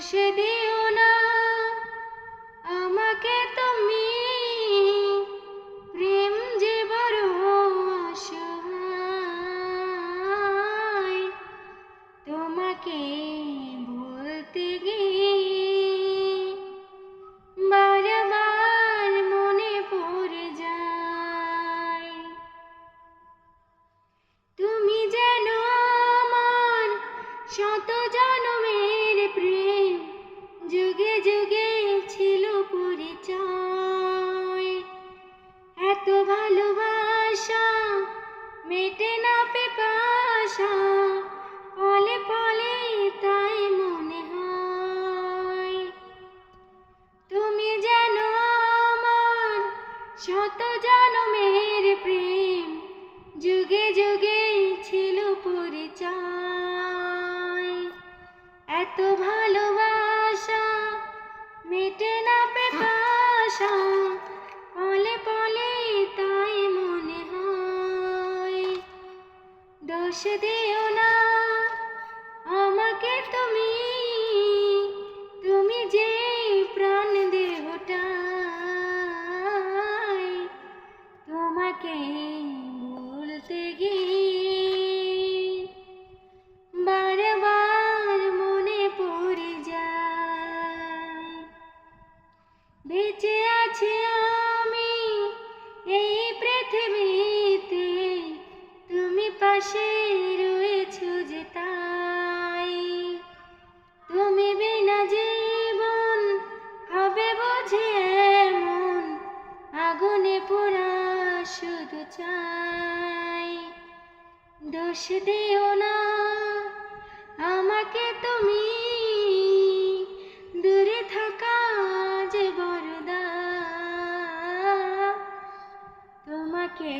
সে দিও না। আমাকে তুমি প্রেম যে বড় তোমাকে বলতে গিয়ে বারবার মনে পড়ে যায়। তুমি যেন আমার শত জানো আশা ফলে ফলে তাই মনে হয়। তুমি যেন আমার শত জনমের প্রেম, যুগে যুগে ছিল পরিচয়। এত ভালো দোষ দিও না। আমাকে তুমি তুমি যে প্রাণ দেহটাই তোমাকে বলতে গিয়ে বারবার মনে পড়ে যায়। বেঁচে আছি আমি এই পৃথিবীতে যে তুমি বিনা জীবন হবে বুঝে এমন, আগুনে পোড়া শুধু চাই। দোষ দিও না আমাকে তুমি, দূরে থাকা যে বরদা। তোমাকে